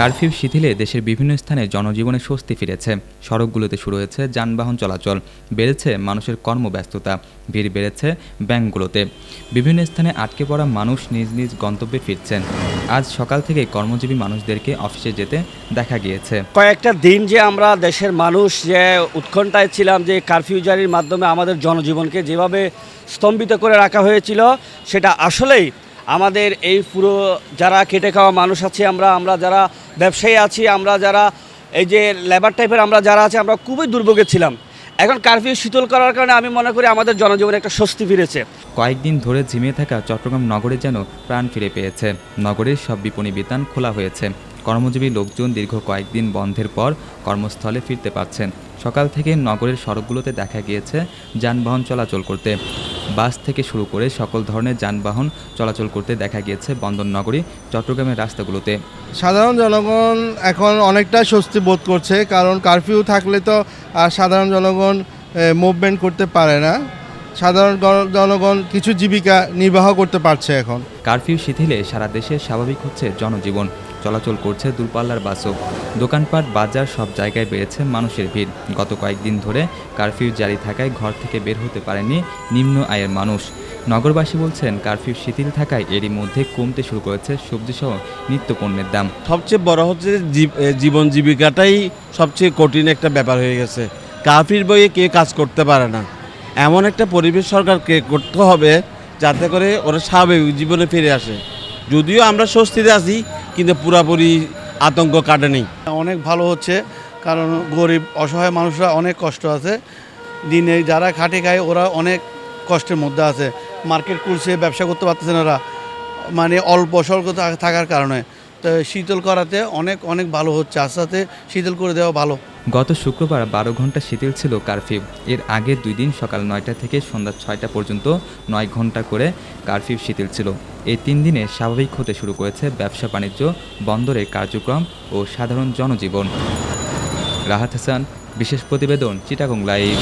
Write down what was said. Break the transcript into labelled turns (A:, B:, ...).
A: Curfew শিথিলে দেশের বিভিন্ন স্থানে জনজীবনে স্বস্তি ফিরেছে। সড়কগুলোতে শুরু হয়েছে যানবাহন চলাচল, বেড়েছে মানুষের কর্মব্যস্ততা, ভিড় বেড়েছে ব্যাংকগুলোতে। বিভিন্ন স্থানে আটকে পড়া মানুষ নিজ নিজ গন্তব্যে ফিরছেন আজ সকাল থেকে কর্মজীবী মানুষদেরকে অফিসে যেতে দেখা গিয়েছে।
B: কয়েকটা দিন যে আমরা দেশের মানুষ যে উৎকণ্ঠায় ছিলাম যে কারফিউ জারির মাধ্যমে আমাদের জনজীবনকে যেভাবে স্তম্ভিত করে রাখা হয়েছিল, সেটা আসলেই আমাদের এই পুরো যারা কেটে খাওয়া মানুষ আছে আমরা আমরা যারা ব্যবসায়ী আছি, আমরা যারা এই যে লেবার টাইপের আমরা যারা আছি, আমরা খুবই দুর্ভোগে ছিলাম। এখন কারফিউ শীতল করার কারণে আমি মনে করি আমাদের জনজীবনে একটা স্বস্তি ফিরেছে।
A: কয়েকদিন ধরে ঝিমিয়ে থাকা চট্টগ্রাম নগরে যেন প্রাণ ফিরে পেয়েছে। নগরের সব বিপণী বিতান খোলা হয়েছে। কর্মজীবী লোকজন দীর্ঘ কয়েকদিন বন্ধের পর কর্মস্থলে ফিরতে পারছেন। সকাল থেকে নগরের সড়কগুলোতে দেখা গিয়েছে যানবাহন চলাচল করতে। বাস থেকে শুরু করে সকল ধরনের যানবাহন চলাচল করতে দেখা গিয়েছে বন্দরনগরী চট্টগ্রামের রাস্তাগুলোতে।
C: সাধারণ জনগণ এখন অনেকটা স্বস্তি বোধ করছে কারণ কারফিউ থাকলে তো আর সাধারণ জনগণ মুভমেন্ট করতে পারে না। সাধারণ জনগণ কিছু জীবিকা নির্বাহ করতে পারছে এখন।
A: কারফিউ শিথিলে সারা দেশে স্বাভাবিক হচ্ছে জনজীবন। চলাচল করছে দূরপাল্লার বাসও। দোকানপাট, বাজার সব জায়গায় বেড়েছে মানুষের ভিড়। গত কয়েকদিন ধরে কারফিউ জারি থাকায় ঘর থেকে বের হতে পারেনি নিম্ন আয়ের মানুষ। নগরবাসী বলছেন, কারফিউ শিথিল থাকায় এরই মধ্যে কমতে শুরু করেছে সবজি সবজিসহ নিত্যপণ্যের দাম।
D: সবচেয়ে বড় হচ্ছে জীব- জীবন জীবিকাটাই সবচেয়ে কঠিন একটা ব্যাপার হয়ে গেছে। কাফির বইয়ে কে কাজ করতে পারে না? এমন একটা পরিবেশ সরকারকে করতে হবে যাতে করে ওরা স্বাভাবিক জীবনে ফিরে আসে। যদিও আমরা স্বস্তিতে আছি কিন্তু পুরাপুরি আতঙ্ক কাটেনি
E: অনেক ভালো হচ্ছে, কারণ গরিব, অসহায় মানুষরা অনেক কষ্ট আছে। দিনে যারা খাটে খায়, ওরা অনেক কষ্টের মধ্যে আছে। মার্কেট খুলছে, ব্যবসা করতে পারতেছে না ওরা। মানে অল্প স্বল্প থাকার কারণে। তো শীতল করাতে অনেক অনেক ভালো হচ্ছে। আস্তে আস্তে শীতল করে দেওয়া ভালো।
A: গত শুক্রবার বারো ঘণ্টা শিথিল ছিল কারফিউ। এর আগে দুই দিন সকাল নয়টা থেকে সন্ধ্যা ছয়টা পর্যন্ত নয় ঘণ্টা করে কারফিউ শিথিল ছিল। এই তিন দিনে স্বাভাবিক হতে শুরু করেছে ব্যবসা বাণিজ্য, বন্দরের কার্যক্রম ও সাধারণ জনজীবন। রাহাত হাসান, বিশেষ প্রতিবেদন চিটাগং লাইভ।